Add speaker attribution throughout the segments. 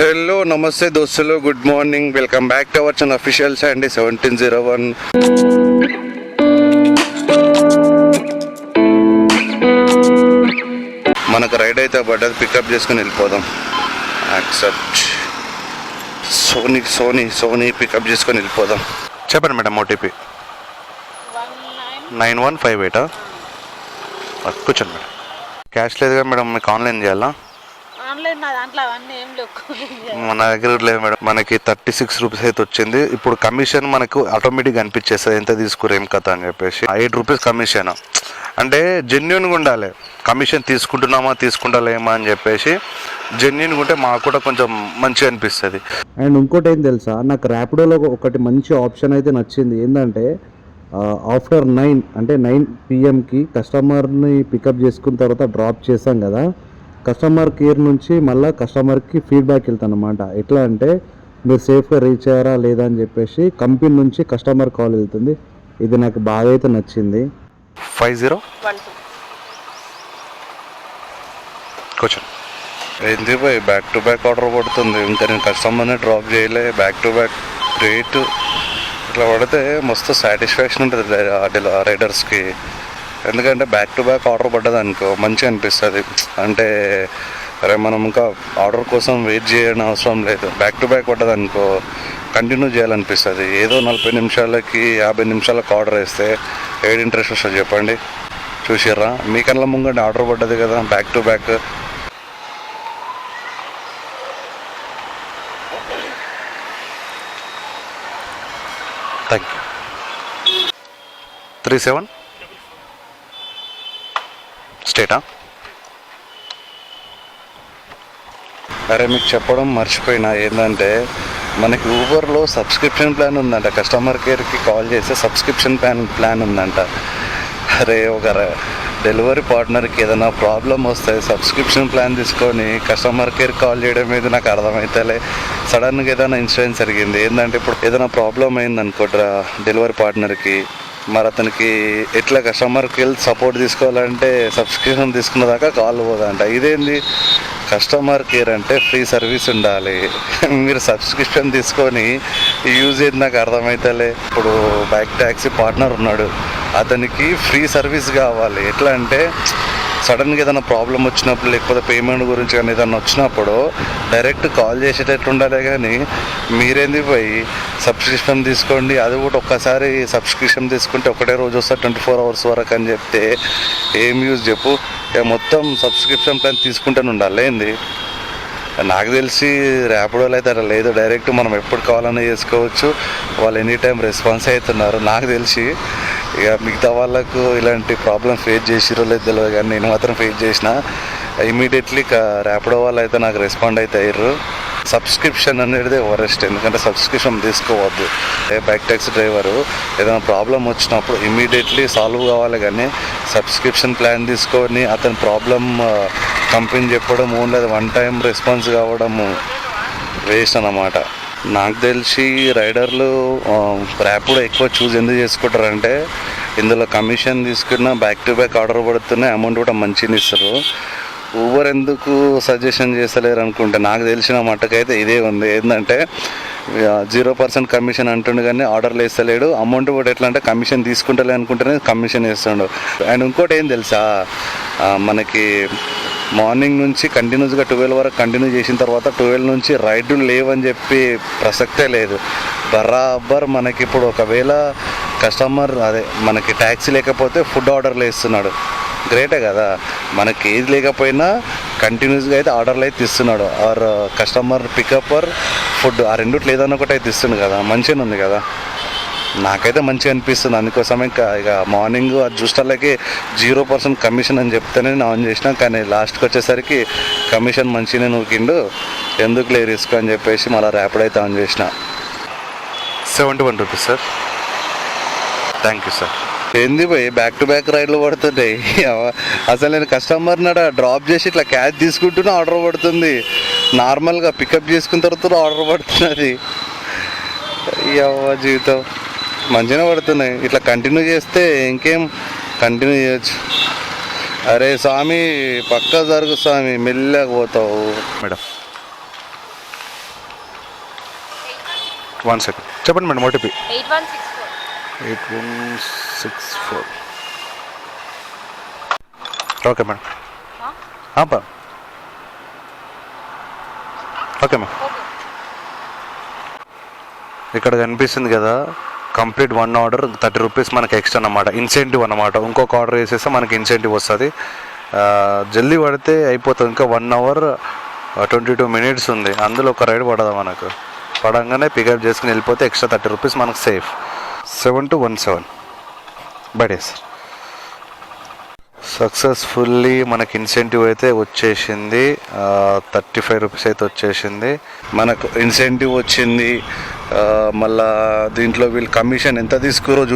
Speaker 1: Hello నమస్తే దోస్తులు. Good morning welcome back to our channel official అండి సెవెంటీన్ జీరో వన్ మనకు రైడ్ అయితే పడ్డది పికప్ చేసుకుని వెళ్ళిపోదాం. యాక్సెప్ట్ సోనీ సోనీ సోనీ పికప్ చేసుకొని వెళ్ళిపోదాం. చెప్పండి madam OTP
Speaker 2: nine
Speaker 1: nine one five ఎయిటా? కూర్చోండి మేడం. క్యాష్ లేదుగా మేడం మీకు ఆన్లైన్ చేయాలా?
Speaker 2: ఆన్లైన్ నా దాంట్లో అవన్నీ ఏం లేవు.
Speaker 1: మన దగ్గర లేదు మేడం. మనకి థర్టీ సిక్స్ రూపీస్ అయితే వచ్చింది. ఇప్పుడు కమిషన్ మనకు ఆటోమేటిక్ అనిపించేస్తుంది. ఎంత తీసుకురు ఏం కథ అని చెప్పేసి. Eight rupees commission. అంటే జెన్యున్గా ఉండాలి. కమిషన్ తీసుకుంటున్నామా తీసుకుంటలేమా అని చెప్పేసి జెన్యున్గా ఉంటే మాకు కూడా కొంచెం మంచిగా అనిపిస్తుంది.
Speaker 3: అండ్ ఇంకోటి ఏం తెలుసా? నాకు ర్యాపిడోలో ఒకటి మంచి ఆప్షన్ అయితే నచ్చింది. ఏంటంటే ఆఫ్టర్ నైన్ అంటే నైన్ పిఎంకి కస్టమర్ని పికప్ చేసుకున్న తర్వాత డ్రాప్ చేసాం కదా. కస్టమర్ కేర్ నుంచి మళ్ళీ కస్టమర్కి ఫీడ్బ్యాక్ వెళ్తాను అనమాట ఎట్లా అంటే మీరు సేఫ్గా రీచ్ అయ్యారా లేదా అని చెప్పేసి కంపెనీ నుంచి కస్టమర్ కాల్ వెళ్తుంది. ఇది నాకు బాగా అయితే నచ్చింది.
Speaker 1: ఫైవ్ జీరో కూర్చోండి ఏంది పోయి బ్యాక్ టు బ్యాక్ ఆర్డర్ పడుతుంది ఇంకా నేను కస్టమర్ని డ్రాప్ చేయలే. బ్యాక్ టు బ్యాక్ రేట్ ఇట్లా పడితే మస్తు సాటిస్ఫాక్షన్ ఉంటుంది. రైడర్స్కి ఎందుకంటే బ్యాక్ టు బ్యాక్ ఆర్డర్ పడ్డది అనుకో మంచిగా అనిపిస్తుంది. అంటే అరే మనం ఇంకా ఆర్డర్ కోసం వెయిట్ చేయడం అవసరం లేదు. బ్యాక్ టు బ్యాక్ పడ్డది అనుకో కంటిన్యూ చేయాలనిపిస్తుంది. ఏదో నలభై నిమిషాలకి యాభై నిమిషాలకు ఆర్డర్ వేస్తే ఏడు ఇంట్రెస్ట్ వస్తుంది చెప్పండి. చూసిర్రా? మీ కళ్ళ ముంగండి ఆర్డర్ పడ్డది కదా back to back thank you three seven స్టేటా? అరే మీకు చెప్పడం మర్చిపోయినా. ఏంటంటే మనకి ఊబర్లో సబ్స్క్రిప్షన్ ప్లాన్ ఉందంట. కస్టమర్ కేర్కి కాల్ చేస్తే సబ్స్క్రిప్షన్ ప్లాన్ ప్లాన్ ఉందంట. అరే ఒక డెలివరీ పార్ట్నర్కి ఏదైనా ప్రాబ్లం వస్తే సబ్స్క్రిప్షన్ ప్లాన్ తీసుకొని కస్టమర్ కేర్ కాల్ చేయడం మీద నాకు అర్థమవుతలే సడన్గా ఏదైనా ఇన్సూరెన్స్ జరిగింది. ఏంటంటే ఇప్పుడు ఏదైనా ప్రాబ్లం అయింది అనుకోట్రా డెలివరీ పార్ట్నర్కి. మరి అతనికి ఎట్లా కస్టమర్కి వెళ్ళి సపోర్ట్ తీసుకోవాలంటే సబ్స్క్రిప్షన్ తీసుకున్న దాకా కాల్ పోదంట. ఇదేంది? కస్టమర్ కేర్ అంటే ఫ్రీ సర్వీస్ ఉండాలి. మీరు సబ్స్క్రిప్షన్ తీసుకొని యూజ్ చేసి నాకు అర్థమవుతలే ఇప్పుడు బైక్ ట్యాక్సీ పార్ట్నర్ ఉన్నాడు. అతనికి ఫ్రీ సర్వీస్ కావాలి. ఎట్లా అంటే సడన్గా ఏదైనా ప్రాబ్లం వచ్చినప్పుడు లేకపోతే పేమెంట్ గురించి కానీ ఏదైనా వచ్చినప్పుడు డైరెక్ట్ కాల్ చేసేటట్టు ఉండాలి కానీ మీరేంది పోయి సబ్స్క్రిప్షన్ తీసుకోండి అది కూడా ఒక్కసారి సబ్స్క్రిప్షన్ తీసుకుంటే ఒకటే రోజు వస్తా ట్వంటీ ఫోర్ అవర్స్ వరకు అని చెప్తే ఏం యూజ్ చెప్పు? మొత్తం సబ్స్క్రిప్షన్ ప్లాన్ తీసుకుంటూనే ఉండాలి ఏంది? నాకు తెలిసి ర్యాపిడోలు అయితే అట్లా లేదు. డైరెక్ట్ మనం ఎప్పుడు కావాలన్నా చేసుకోవచ్చు. వాళ్ళు ఎనీ టైం రెస్పాన్స్ అవుతున్నారు. నాకు తెలిసి ఇక మిగతా వాళ్ళకు ఇలాంటి ప్రాబ్లం ఫేస్ చేసిరో లేదు తెలియదు కానీ నేను మాత్రం ఫేస్ చేసిన. ఇమీడియట్లీ ర్యాపిడో వాళ్ళు అయితే నాకు రెస్పాండ్ అయితే అయ్యారు సబ్స్క్రిప్షన్ అనేది వరెస్ట్ ఎందుకంటే సబ్స్క్రిప్షన్ తీసుకోవద్దు. ఏ బైక్ ట్యాక్సీ డ్రైవరు ఏదైనా ప్రాబ్లం వచ్చినప్పుడు ఇమీడియట్లీ సాల్వ్ కావాలి కానీ సబ్స్క్రిప్షన్ ప్లాన్ తీసుకొని అతని ప్రాబ్లం కంపెనీ చెప్పడం ఓన్లీ వన్ టైం రెస్పాన్స్ కావడము వేస్ట్ అన్నమాట. నాకు తెలిసి రైడర్లు ర్యాపిడో ఎక్కువ చూస్ ఎందుకు చేసుకుంటారంటే ఇందులో కమిషన్ తీసుకున్న బ్యాక్ టు బ్యాక్ ఆర్డర్ పడుతున్నాయి అమౌంట్ కూడా మంచిగా ఇస్తారు. ఊబర్ ఎందుకు సజెషన్ చేస్తలేరు అనుకుంటే నాకు తెలిసిన మట్టుకైతే ఇదే ఉంది. ఏంటంటే జీరో పర్సెంట్ కమిషన్ అంటుండు కానీ ఆర్డర్లు వేస్తలేడు. అమౌంట్ కూడా ఎట్లా అంటే కమిషన్ తీసుకుంటలే అనుకుంటేనే కమిషన్ వేస్తుండు. అండ్ ఇంకోటి ఏం తెలుసా? మనకి మార్నింగ్ నుంచి కంటిన్యూస్గా ట్వెల్వ్ వరకు కంటిన్యూ చేసిన తర్వాత ట్వెల్వ్ నుంచి రైడ్ లేవని చెప్పి ప్రసక్తే లేదు. బరాబర్ మనకి ఇప్పుడు ఒకవేళ కస్టమర్ అదే మనకి ట్యాక్సీ లేకపోతే ఫుడ్ ఆర్డర్లు వేస్తున్నాడు గ్రేటే కదా. మనకి ఏది లేకపోయినా కంటిన్యూస్గా అయితే ఆర్డర్లు అయితే ఇస్తున్నాడు. Or customer pickup or food ఆ రెండు లేదన్న ఒకటి అయితే ఇస్తుంది కదా. మంచిగానే ఉంది కదా. నాకైతే మంచిగా అనిపిస్తుంది. అందుకోసమే ఇంకా ఇక మార్నింగ్ అది చూసేళ్ళకి జీరో పర్సెంట్ కమిషన్ అని చెప్తేనే నేను ఆన్ చేసిన. కానీ లాస్ట్కి వచ్చేసరికి కమిషన్ మంచిగానే నూకిండు. ఎందుకు లే రిస్క్ అని చెప్పేసి మళ్ళీ ర్యాపిడ్ అయితే ఆన్ చేసిన. Seventy one rupees sir. Thank you sir. ఏంది పోయి బ్యాక్ టు బ్యాక్ రైడ్లు పడుతుంటాయి అసలు నేను కస్టమర్ నాడ డ్రాప్ చేసి ఇట్లా క్యాష్ తీసుకుంటూనే ఆర్డర్ పడుతుంది. నార్మల్గా పికప్ చేసుకున్న తర్వాత ఆర్డర్ పడుతున్నది. జీవితం. మంచిగా పడుతున్నాయి. ఇట్లా కంటిన్యూ చేస్తే ఇంకేం కంటిన్యూ చేయొచ్చు. అరే స్వామి పక్కా జరుగు స్వామి మెల్లగా పోతావు. మేడం. వన్ సెకండ్ చెప్పండి madam OTP
Speaker 4: eight one six four
Speaker 1: eight one six four okay madam okay ma'am ఇక్కడ కనిపిస్తుంది కదా complete one order thirty rupees మనకి ఎక్స్ట్రా అన్నమాట. ఇన్సెంటివ్ అనమాట ఇంకొక ఆర్డర్ వేసేస్తే మనకి ఇన్సెంటివ్ వస్తుంది. జల్దీ పడితే అయిపోతుంది. ఇంకా one hour twenty two minutes ఉంది. అందులో ఒక రైడ్ పడదా మనకు? పడంగానే పికప్ చేసుకుని వెళ్ళిపోతే ఎక్స్ట్రా థర్టీ రూపీస్ మనకు safe seven two one seven బడే సార్ సక్సెస్ఫుల్లీ మనకి ఇన్సెంటివ్ అయితే వచ్చేసింది. థర్టీ ఫైవ్ రూపీస్ అయితే వచ్చేసింది. మనకు ఇన్సెంటివ్ వచ్చింది. మళ్ళా దీంట్లో వీళ్ళు కమిషన్ ఎంత తీసుకురో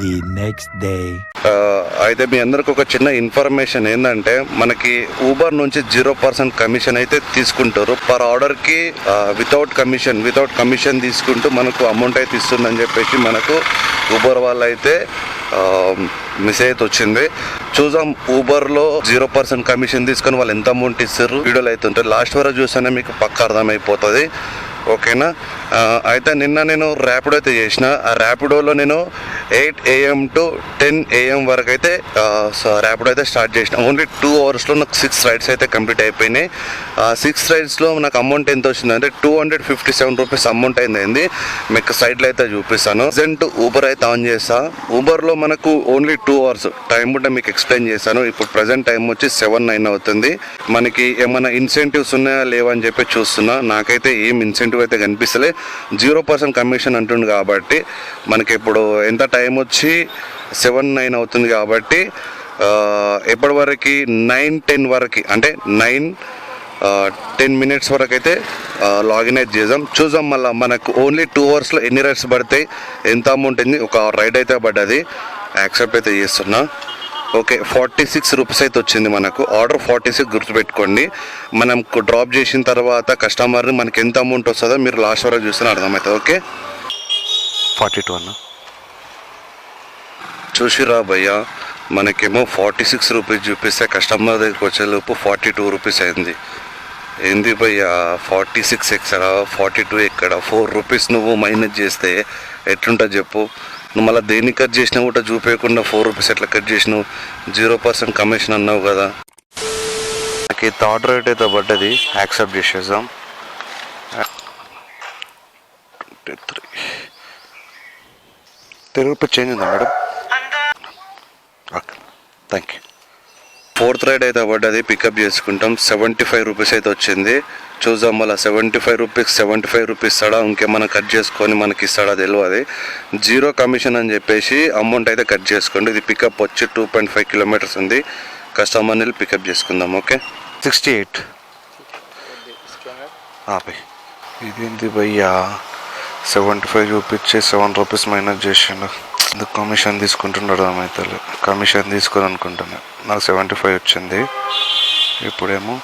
Speaker 5: the next day.
Speaker 1: ఆ, అయితే మీ అందరికి ఒక చిన్న ఇన్ఫర్మేషన్ ఏంటంటే మనకి ఊబర్ నుంచి జీరో పర్సెంట్ కమిషన్ అయితే తీసుకుంటారు. పర్ ఆర్డర్కి వితౌట్ కమిషన్ వితౌట్ కమిషన్ తీసుకుంటూ మనకు అమౌంట్ అయితే ఇస్తుందని చెప్పేసి మనకు ఊబర్ వాళ్ళు అయితే మెసేజ్ వచ్చింది. చూద్దాం ఊబర్లో జీరో పర్సెంట్ కమిషన్ తీసుకొని వాళ్ళు ఎంత అమౌంట్ ఇస్తారు. వీడియోలు అయితే లాస్ట్ వరకు చూస్తేనే మీకు పక్క అర్థమైపోతుంది. ఓకేనా? అయితే నిన్న నేను ర్యాపిడో అయితే చేసిన. ఆ ర్యాపిడోలో నేను eight AM to ten AM వరకు అయితే ర్యాపిడో అయితే స్టార్ట్ చేసిన. ఓన్లీ టూ అవర్స్లో నాకు సిక్స్ రైడ్స్ అయితే కంప్లీట్ అయిపోయినాయి. ఆ సిక్స్ రైడ్స్లో నాకు అమౌంట్ ఎంత వచ్చింది అంటే two hundred fifty seven rupees amount అయింది మీకు సైడ్లో అయితే చూపిస్తాను. ప్రజెంట్ ఊబర్ అయితే ఆన్ చేస్తా. ఊబర్లో మనకు ఓన్లీ టూ అవర్స్ టైం కూడా మీకు ఎక్స్ప్లెయిన్ చేశాను ఇప్పుడు ప్రజెంట్ టైం వచ్చి సెవెన్ నైన్ అవుతుంది. మనకి ఏమైనా ఇన్సెంటివ్స్ ఉన్నాయా లేవా అని చెప్పి చూస్తున్నా. నాకైతే ఏం ఇన్సెంటివ్ అయితే కనిపిస్తలే. జీరో పర్సెంట్ కమిషన్ అంటుంది కాబట్టి మనకి ఇప్పుడు ఎంత టైం వచ్చి సెవెన్ నైన్ అవుతుంది కాబట్టి ఎప్పటి వరకు నైన్ టెన్ వరకు అంటే నైన్ టెన్ మినిట్స్ వరకు అయితే లాగిన్ అయితే చేద్దాం. చూద్దాం మళ్ళీ మనకు ఓన్లీ టూ అవర్స్లో ఎన్ని రైడ్స్ పడతాయి ఎంత అమౌంట్ ఉంది ఒక రైడ్ అయితే పడ్డది యాక్సెప్ట్ అయితే చేస్తున్నా. ఓకే ఫార్టీ సిక్స్ రూపీస్ అయితే వచ్చింది మనకు. ఆర్డర్ ఫార్టీ సిక్స్ గుర్తుపెట్టుకోండి. మనం డ్రాప్ చేసిన తర్వాత కస్టమర్ని మనకి ఎంత అమౌంట్ వస్తుందో మీరు లాస్ట్ వరకు చూస్తే అర్థమవుతుంది ఓకే? ఫార్టీ టూ అన్న. చూసిరా భయ్య మనకేమో ఫార్టీ సిక్స్ రూపీస్ చూపిస్తే కస్టమర్ దగ్గరికి వచ్చేలోపు ఫార్టీ టూ రూపీస్ అయింది. ఏంది భయ్య ఫార్టీ సిక్స్ ఎక్కడ ఫార్టీ టూ ఎక్కడ? ఫోర్ రూపీస్ నువ్వు మైనస్ చేస్తే ఎట్లుంటుంది చెప్పు. నువ్వు మళ్ళీ దేన్ని కట్ చేసినా కూడా చూపించకుండా ఫోర్ రూపీస్ ఎట్లా కట్ చేసినావు జీరో పర్సెంట్ కమిషన్ అన్నావు కదా నాకు థర్డ్ రేట్ అయితే పడ్డది యాక్సెప్ట్ చేసేద్దాం త్రీ త్రీ చేంజ్ ఉందా madam okay thank you fourth ride అయితే పడ్డది పికప్ చేసుకుంటాం. సెవెంటీ ఫైవ్ రూపీస్ అయితే వచ్చింది. చూద్దాం మళ్ళీ seventy five rupees seventy five rupees ఇస్తాడా ఇంకేమైనా కట్ చేసుకొని మనకి ఇస్తాడా తెలియదు జీరో కమిషన్ అని చెప్పేసి అమౌంట్ అయితే కట్ చేసుకోండి. ఇది పికప్ వచ్చి టూ పాయింట్ ఫైవ్ కిలోమీటర్స్ ఉంది. కస్టమర్ని పికప్ చేసుకుందాం ఓకే సిక్స్టీ ఎయిట్ ఇదేంటి భయ్యా? సెవెంటీ ఫైవ్ చూపించి సెవెన్ రూపీస్ మైనస్ చేసిండు. ఎందుకు కమిషన్ తీసుకుంటున్నాడు అయితే కమిషన్ తీసుకొని అనుకుంటున్నా నాకు సెవెంటీ ఫైవ్ వచ్చింది. ఇప్పుడేమో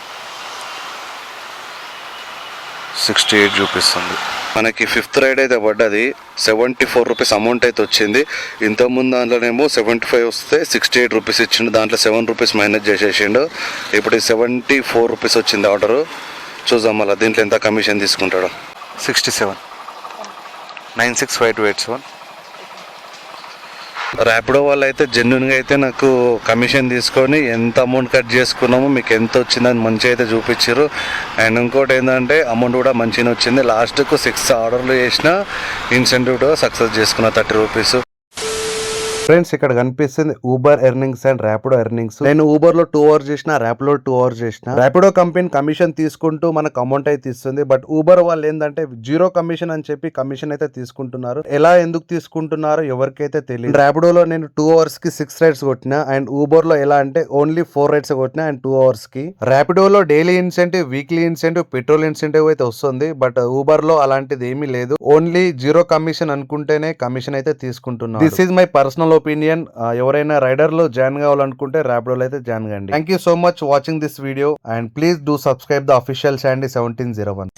Speaker 1: సిక్స్టీ ఎయిట్ చూపిస్తుంది. మనకి ఫిఫ్త్ రైడ్ అయితే పడ్డది. సెవెంటీ ఫోర్ రూపీస్ అమౌంట్ అయితే వచ్చింది. ఇంతకుముందు దాంట్లోనేమో సెవెంటీ ఫైవ్ వస్తే సిక్స్టీ ఎయిట్ రూపీస్ ఇచ్చిండు. దాంట్లో సెవెన్ రూపీస్ మైనస్ చేసేసిండు. ఇప్పుడు సెవెంటీ ఫోర్ రూపీస్ వచ్చింది ఆర్డరు చూద్దాం మళ్ళీ దీంట్లో ఎంత commission తీసుకుంటాడో. Sixty seven nine six five two eight seven Rapido వాళ్ళు అయితే జెన్యున్గా అయితే నాకు కమిషన్ తీసుకొని ఎంత అమౌంట్ కట్ చేసుకున్నామో మీకు ఎంత వచ్చిందని మంచిగా అయితే చూపించారు. అండ్ ఇంకోటి ఏంటంటే అమౌంట్ కూడా మంచిగా వచ్చింది. లాస్ట్కు సిక్స్ ఆర్డర్లు చేసిన ఇన్సెంటివ్ సక్సెస్ చేసుకున్న థర్టీ రూపీస్
Speaker 3: ఫ్రెండ్స్ ఇక్కడ కనిపిస్తుంది Uber earnings and Rapido earnings నేను ఊబర్లో టూ అవర్స్ చేసిన ర్యాపిడో టూ అవర్స్ చేసిన. ర్యాపిడో కంపెనీ కమిషన్ తీసుకుంటూ మనకు అమౌంట్ అయితే ఇస్తుంది. బట్ ఊబర్ వాళ్ళు ఏంటంటే జీరో కమిషన్ అని చెప్పి కమిషన్ అయితే తీసుకుంటున్నారు. ఎలా ఎందుకు తీసుకుంటున్నారో ఎవరికైతే తెలియదు ర్యాపిడోలో నేను టూ అవర్స్కి సిక్స్ రైడ్స్ కొట్టిన అండ్ ఊబర్లో ఎలా అంటే ఓన్లీ ఫోర్ రైడ్స్ కొట్టిన అండ్ టూ అవర్స్కి. ర్యాపిడోలో daily incentive weekly incentive petrol incentive అయితే వస్తుంది. బట్ ఊబర్లో అలాంటిది ఏమీ లేదు. ఓన్లీ జీరో కమిషన్ అనుకుంటేనే కమిషన్ అయితే తీసుకుంటున్నాను this is my personal opinion. ఎవరైనా రైడర్లో జాయిన్ కావాలనుకుంటే ర్యాపిడోలో అయితే జాయిన్ కండి. Thank you so much watching this video and please do subscribe the official Sandy seventeen zero one